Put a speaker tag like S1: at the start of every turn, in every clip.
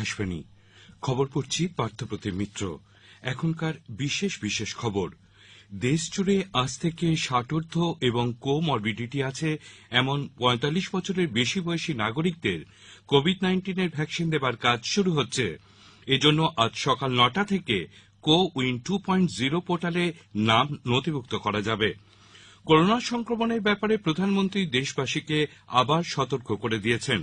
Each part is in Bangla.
S1: আকাশবাণী খবর পড়ছি পার্থপ্রতিম মিত্র এখনকার বিশেষ বিশেষ খবর দেশ জুড়ে আজ থেকে ষাটোর্ধ এবং কোমরবিডিটি আছে এমন পঁয়তাল্লিশ বছরের বেশি বয়সী নাগরিকদের কোভিড নাইন্টিনের ভ্যাকসিন দেবার কাজ শুরু হচ্ছে এজন্য আজ সকাল নটা থেকে CoWIN two point zero পোর্টালে নাম নথিভুক্ত করা যাবে করোনা সংক্রমণের ব্যাপারে প্রধানমন্ত্রী দেশবাসীকে আবার সতর্ক করে দিয়েছেন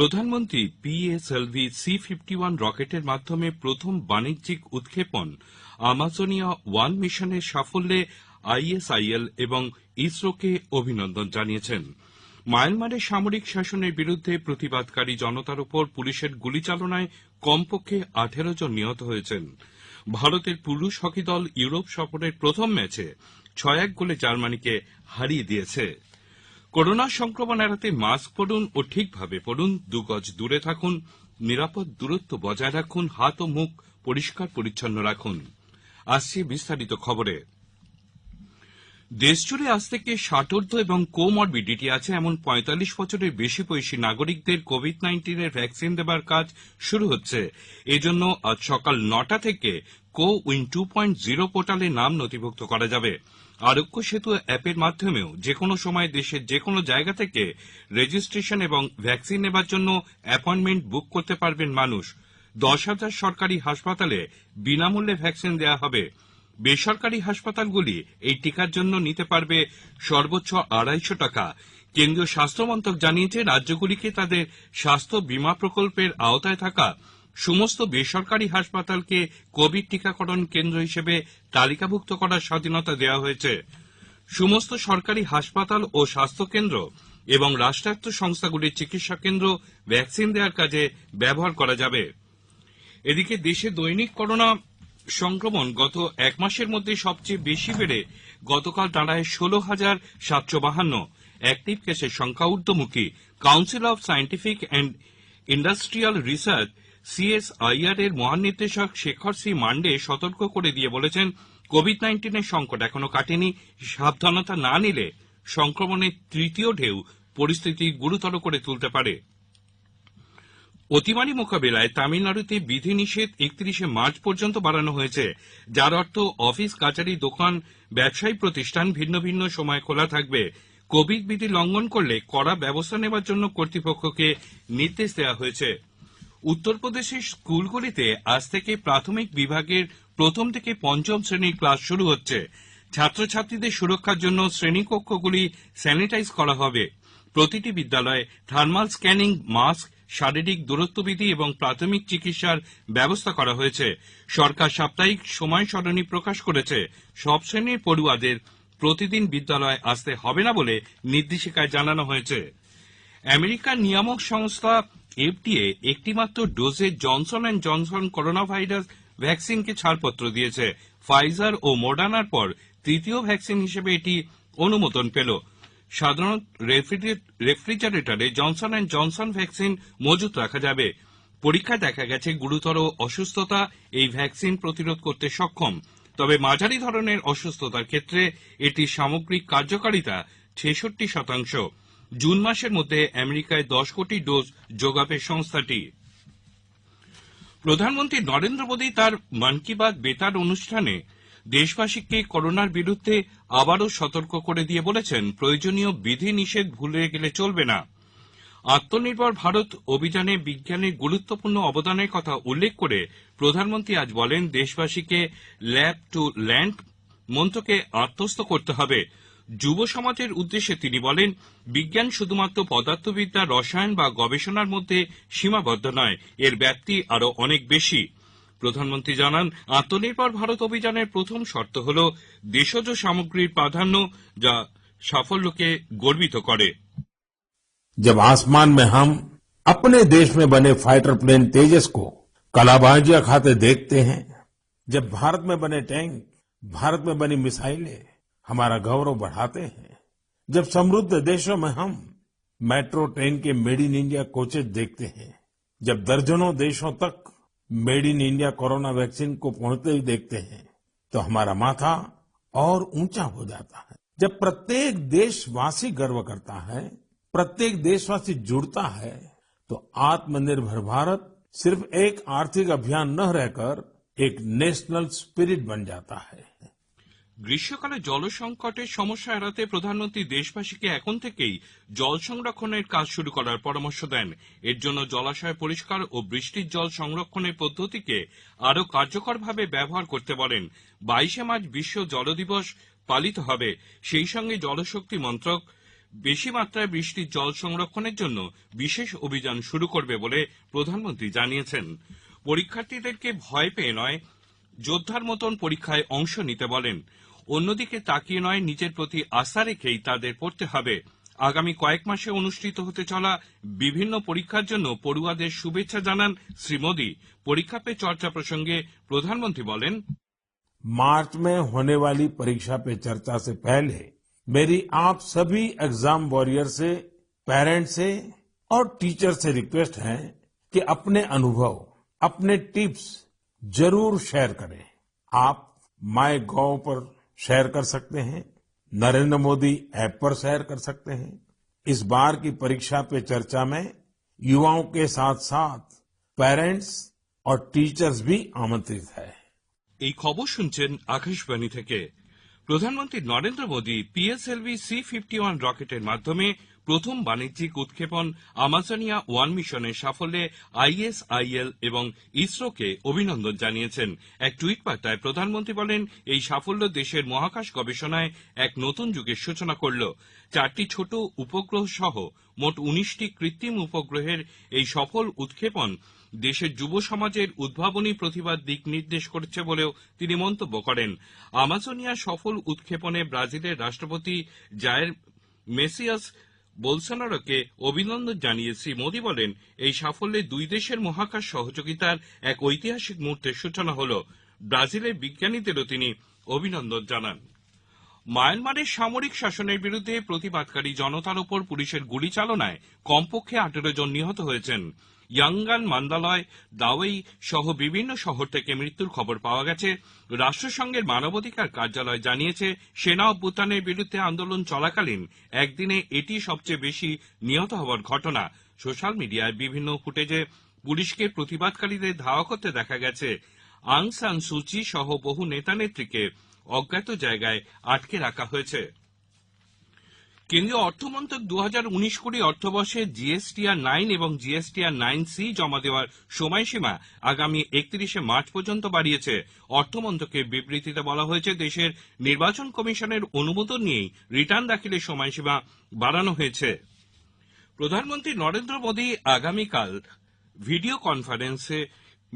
S1: প্রধানমন্ত্রী পিএসএলভি সি ফিফটি ওয়ান রকেটের মাধ্যমে প্রথম বাণিজ্যিক উৎক্ষেপণ আমাজনিয়া ওয়ান মিশনের সাফল্যে আইএসআইএল এবং ইসরোকে অভিনন্দন জানিয়েছেন মায়ানমারে সামরিক শাসনের বিরুদ্ধে প্রতিবাদকারী জনতার উপর পুলিশের গুলিচালনায় কমপক্ষে আঠেরো জন নিহত হয়েছেন ভারতের পুরুষ হকি দল ইউরোপ সফরের প্রথম ম্যাচে ছয় এক গোলে জার্মানিকে হারিয়ে দিয়েছে করোনা সংক্রমণ এড়াতে মাস্ক পরুন ও ঠিকভাবে পরুন দুগজ দূরে থাকুন নিরাপদ দূরত্ব বজায় রাখুন হাত ও মুখ পরিষ্কার পরিচ্ছন্ন রাখুন আসছে বিস্তারিত খবরে দেশজুড়ে আজ থেকে ষাটোর্ধ এবং কোমরবিডিটি আছে এমন পঁয়তাল্লিশ বছরের বেশি বয়সী নাগরিকদের কোভিড নাইন্টিনের ভ্যাকসিন দেবার কাজ শুরু হচ্ছে এজন্য আজ সকাল নটা থেকে CoWIN two point zero পোর্টালে নাম নথিভুক্ত করা যাবে আরোগ্য সেতু অ্যাপের মাধ্যমেও যে কোনো সময় দেশের যে কোনো জায়গা থেকে রেজিস্ট্রেশন এবং ভ্যাকসিন নেবার জন্য অ্যাপয়েন্টমেন্ট বুক করতে পারবেন মানুষ দশ হাজার সরকারি হাসপাতালে বিনামূল্যে ভ্যাকসিন দেওয়া হবে বেসরকারি হাসপাতালগুলি এই টিকার জন্য নিতে পারবে সর্বোচ্চ আড়াইশো টাকা কেন্দ্রীয় স্বাস্থ্য মন্ত্রক জানিয়েছে রাজ্যগুলিকে তাদের স্বাস্থ্য বীমা প্রকল্পের আওতায় থাকা সমস্ত বেসরকারি হাসপাতালকে কোভিড টিকাকরণ কেন্দ্র হিসেবে তালিকাভুক্ত করার স্বাধীনতা দেওয়া হয়েছে সমস্ত সরকারি হাসপাতাল ও স্বাস্থ্যকেন্দ্র এবং রাষ্ট্রায়ত্ত সংস্থাগুলির চিকিৎসা কেন্দ্র ভ্যাকসিন দেওয়ার কাজে ব্যবহার করা যাবে এদিকে দেশে দৈনিক করোনা সংক্রমণ গত এক মাসের মধ্যে সবচেয়ে বেশি বেড়ে গতকাল দাঁড়ায় ষোলো হাজার সাতশো বাহান্ন অ্যাক্টিভ কেসের সংখ্যা ঊর্ধ্বমুখী council of scientific and industrial research CSIR এর মহানির্দেশক শেখর সি মান্ডে সতর্ক করে দিয়ে বলেছেন কোভিড নাইন্টিনের সংকট এখনো কাটেনি সাবধানতা না নিলে সংক্রমণের তৃতীয় ঢেউ পরিস্থিতি গুরুতর করে তুলতে পারে অতিমারি মোকাবিলায় তামিলনাড়ুতে বিধিনিষেধ একত্রিশে মার্চ পর্যন্ত বাড়ানো হয়েছে যার অর্থ অফিস কাচারি দোকান ব্যবসায়ী প্রতিষ্ঠান ভিন্ন ভিন্ন সময় খোলা থাকবে কোভিড বিধি লঙ্ঘন করলে কড়া ব্যবস্থা নেবার জন্য কর্তৃপক্ষকে নির্দেশ দেওয়া হয়েছে উত্তরপ্রদেশের স্কুলগুলিতে আজ থেকে প্রাথমিক বিভাগের প্রথম থেকে পঞ্চম শ্রেণীর ক্লাস শুরু হচ্ছে ছাত্রছাত্রীদের সুরক্ষার জন্য শ্রেণীকক্ষগুলি স্যানিটাইজ করা হবে প্রতিটি বিদ্যালয়ে থার্মাল স্ক্যানিং মাস্ক শারীরিক দূরত্ববিধি এবং প্রাথমিক চিকিৎসার ব্যবস্থা করা হয়েছে সরকার সাপ্তাহিক সময় সরণি প্রকাশ করেছে সব শ্রেণীর পড়ুয়াদের প্রতিদিন বিদ্যালয়ে আসতে হবে না বলে নির্দেশিকায় জানানো হয়েছে আমেরিকার নিয়ামক সংস্থা এফডিএ একটিমাত্র ডোজে Johnson and Johnson coronavirus ভ্যাকসিনকে ছাড়পত্র দিয়েছে ফাইজার ও মোডানার পর তৃতীয় ভ্যাকসিন হিসেবে এটি অনুমোদন পেল সাধারণ রেফ্রিজারেটরে জনসন অ্যান্ড জনসন ভ্যাকসিন মজুত রাখা যাবে পরীক্ষায় দেখা গেছে গুরুতর অসুস্থতা এই ভ্যাকসিন প্রতিরোধ করতে সক্ষম তবে মাঝারি ধরনের অসুস্থতার ক্ষেত্রে এটির সামগ্রিক কার্যকারিতা ছেষট্টি শতাংশ জুন মাসের মধ্যে আমেরিকায় দশ কোটি ডোজ যোগাবে সংস্থাটি প্রধানমন্ত্রী নরেন্দ্র মোদী তার মন কি বাত বেতার অনুষ্ঠানে দেশবাসীকে করোনার বিরুদ্ধে আবারও সতর্ক করে দিয়ে বলেছেন প্রয়োজনীয় বিধি নিষেধ ভুলে গেলে চলবে না আত্মনির্ভর ভারত অভিযানে বিজ্ঞানের গুরুত্বপূর্ণ অবদানের কথা উল্লেখ করে প্রধানমন্ত্রী আজ বলেন দেশবাসীকে ল্যাব টু ল্যান্ড মন্ত্রকে আত্মস্থ করতে হবে যুব সমাজের উদ্দেশ্যে তিনি বলেন বিজ্ঞান শুধুমাত্র পদার্থবিদ্যা রসায়ন বা গবেষণার মধ্যে সীমাবদ্ধ নয় এর ব্যাপ্তি আরও অনেক বেশি প্রধানমন্ত্রী জানান আত্মনির্ভর ভারত অভিযানের প্রথম শর্ত হল দেশজ সামগ্রীর প্রাধান্য যা সাফল্যকে গর্বিত করে
S2: जब आसमान में हम अपने देश में बने फाइटर प्लेन तेजस को कलाबाजिया खाते देखते हैं जब भारत में बने टैंक भारत में बनी मिसाइलें हमारा गौरव बढ़ाते हैं जब समृद्ध देशों में हम मेट्रो ट्रेन के मेड इन इंडिया कोचेज देखते हैं जब दर्जनों देशों तक made in India corona vaccine को पहुंचते ही देखते हैं तो हमारा माथा और ऊंचा हो जाता है जब प्रत्येक देशवासी गर्व करता है प्रत्येक देशवासी जुड़ता है तो आत्मनिर्भर भारत सिर्फ एक आर्थिक अभियान न रहकर एक नेशनल स्पिरिट बन जाता है
S1: গ্রীষ্মকালে জল সংকটের সমস্যা এড়াতে প্রধানমন্ত্রী দেশবাসীকে এখন থেকেই জল সংরক্ষণের কাজ শুরু করার পরামর্শ দেন এর জন্য জলাশয় পরিষ্কার ও বৃষ্টির জল সংরক্ষণের পদ্ধতিকে আরও কার্যকরভাবে ব্যবহার করতে বলেন বাইশে মার্চ বিশ্ব জল দিবস পালিত হবে সেই সঙ্গে জলশক্তি মন্ত্রক বেশি মাত্রায় বৃষ্টির জল সংরক্ষণের জন্য বিশেষ অভিযান শুরু করবে বলে প্রধানমন্ত্রী জানিয়েছেন পরীক্ষার্থীদেরকে ভয় পেয়ে নয় যোদ্ধার মতন পরীক্ষায় অংশ নিতে বলেন অন্যদিকে তাকিয়ে নয় নিজের প্রতি আস্থা রেখেই তাদের পড়তে হবে আগামী কয়েক মাসে অনুষ্ঠিত হতে চলা বিভিন্ন পরীক্ষার জন্য পড়ুয়াদের শুভেচ্ছা জানান শ্রী মোদী পরীক্ষা পে চর্চা প্রসঙ্গে প্রধানমন্ত্রী বলেন
S2: मार्च में होने वाली परीक्षा पे चर्चा से पहले मेरी आप सभी एग्जाम वॉरियर से पेरेंट्स से और टीचर से रिक्वेस्ट है कि अपने अनुभव अपने टिप्स जरूर शेयर करें आप माई गॉव पर शेयर कर सकते हैं नरेंद्र मोदी ऐप पर शेयर कर सकते हैं इस बार की परीक्षा पे चर्चा में युवाओं के साथ साथ पेरेंट्स और टीचर्स भी आमंत्रित है
S1: एक खबर सुन आकाशवाणी থেকে প্রধানমন্ত্রী Narendra Modi PSLV C fifty one রকেটের মাধ্যমে প্রথম বাণিজ্যিক উৎক্ষেপণ আমাজনিয়া ওয়ান মিশনের সাফল্যে আইএসআইএল এবং ইসরোকে অভিনন্দন জানিয়েছেন এক টুইট বার্তায় প্রধানমন্ত্রী বলেন এই সাফল্য দেশের মহাকাশ গবেষণায় এক নতুন যুগের সূচনা করল চারটি ছোট উপগ্রহ সহ মোট উনিশটি কৃত্রিম উপগ্রহের এই সফল উৎক্ষেপণ দেশের যুব সমাজের উদ্ভাবনী প্রতিভার দিক নির্দেশ করেছে বলেও তিনি মন্তব্য করেন আমাজনিয়া সফল উৎক্ষেপণে ব্রাজিলের রাষ্ট্রপতি জায়ের মেসিয়াস বোলসোনারোকে অভিনন্দন জানিয়ে শ্রী মোদী বলেন এই সাফল্যে দুই দেশের মহাকাশ সহযোগিতার এক ঐতিহাসিক মুহূর্তের সূচনা হল ব্রাজিলের বিজ্ঞানীদেরও তিনি অভিনন্দন জানান মায়ানমারের সামরিক শাসনের বিরুদ্ধে প্রতিবাদকারী জনতার উপর পুলিশের গুলি চালনায় কমপক্ষে আঠেরো জন নিহত হয়েছেন ইয়াঙ্গান মান্দালয় দাওয়াই সহ বিভিন্ন শহর থেকে মৃত্যুর খবর পাওয়া গেছে রাষ্ট্রসংঘের মানবাধিকার কার্যালয় জানিয়েছে সেনা অভ্যুত্থানের বিরুদ্ধে আন্দোলন চলাকালীন একদিনে এটি সবচেয়ে বেশি নিহত হওয়ার ঘটনা সোশ্যাল মিডিয়ায় বিভিন্ন ফুটেজে পুলিশকে প্রতিবাদকারীদের ধাওয়া করতে দেখা গেছে আং সান সুচি সহ বহু নেতা নেত্রীকে অজ্ঞাত জায়গায় আটকে রাখা হয়েছে কেন্দ্রীয় অর্থমন্ত্রক দু হাজার উনিশ কোটি অর্থবর্ষে জিএসটিআর নাইন এবং জিএসটিআর নাইন সি জমা দেওয়ার সময়সীমা আগামী একত্রিশে মার্চ পর্যন্ত বাড়িয়েছে অর্থমন্ত্রকের বিবৃতিতে বলা হয়েছে দেশের নির্বাচন কমিশনের অনুমোদন নিয়েই রিটার্ন দাখিলের সময়সীমা বাড়ানো হয়েছে প্রধানমন্ত্রী নরেন্দ্র মোদী আগামীকাল ভিডিও কনফারেন্সে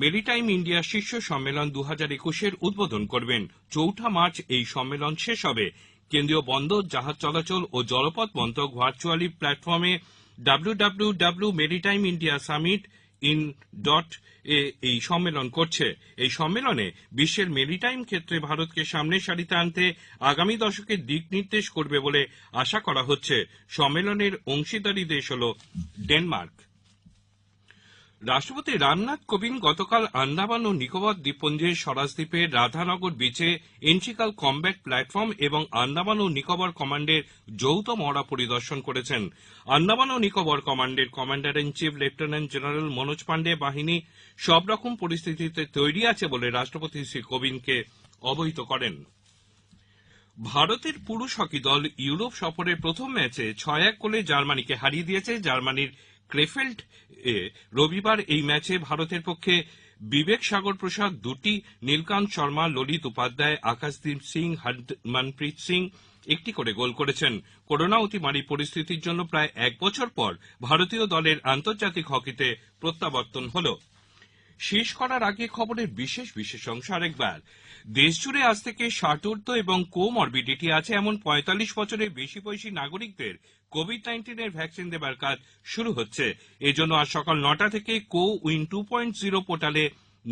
S1: মেরিটাইম ইন্ডিয়া শীর্ষ সম্মেলন দু হাজার একুশের উদ্বোধন করবেন চৌঠা মার্চ এই সম্মেলন শেষ হবে কেন্দ্রীয় বন্দর জাহাজ চলাচল ও জলপথ মন্ত্রক ভার্চুয়ালি প্ল্যাটফর্মে W W W maritime India summit in dot এ এই সম্মেলন করছে এই সম্মেলনে বিশ্বের মেরিটাইম ক্ষেত্রে ভারতকে সামনে সারিতে আনতে আগামী দশকে দিক নির্দেশ করবে বলে আশা করা হচ্ছে সম্মেলনের অংশীদারী দেশ হল ডেনমার্ক রাষ্ট্রপতি রামনাথ কোবিন্দ গতকাল আন্দামান ও নিকোবর দ্বীপপুঞ্জের স্বরাজদ্বীপের রাধানগর বিচে এন্ট্রিকাল কমব্যাট প্ল্যাটফর্ম এবং আন্দামান ও নিকোবর কমান্ডের যৌথ মহড়া পরিদর্শন করেছেন আন্দামান ও নিকোবর কমান্ডের commander in chief lieutenant general Manoj Pande বাহিনী সব রকম পরিস্থিতিতে তৈরি আছে বলে রাষ্ট্রপতি শ্রী কোবিন্দকে অবহিত করেন ভারতের পুরুষ হকি দল ইউরোপ সফরের প্রথম ম্যাচে ছয় এক গোলে জার্মানিকে হারিয়ে দিয়েছে জার্মানির ক্রেফেল্ট এ রবিবার এই ম্যাচে ভারতের পক্ষে বিবেক সাগর প্রসাদ দুটি নীলকান্ত শর্মা ললিত উপাধ্যায় আকাশদীপ সিং মনপ্রীত সিং একটি করে গোল করেছেন করোনা অতিমারী পরিস্থিতির জন্য প্রায় এক বছর পর ভারতীয় দলের আন্তর্জাতিক হকিতে প্রত্যাবর্তন হল শেষ করার আগে খবরের বিশেষ বিশেষ অংশ আরেকবার দেশজুড়ে আজ থেকে ষাটোর্ধ এবং কোমরবিডিটি আছে এমন পঁয়তাল্লিশ বছরের বেশি বয়সী নাগরিকদের কোভিড নাইন্টিনের ভ্যাকসিন দেবার কাজ শুরু হচ্ছে এজন্য আজ সকাল নটা থেকে CoWIN two point zero পোর্টালে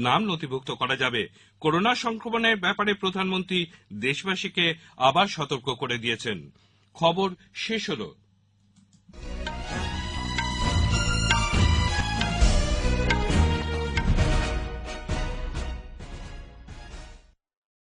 S1: নাম নথিভুক্ত করা যাবে করোনা সংক্রমণের ব্যাপারে প্রধানমন্ত্রী দেশবাসীকে আবার সতর্ক করে দিয়েছেন খবর শেষ হলো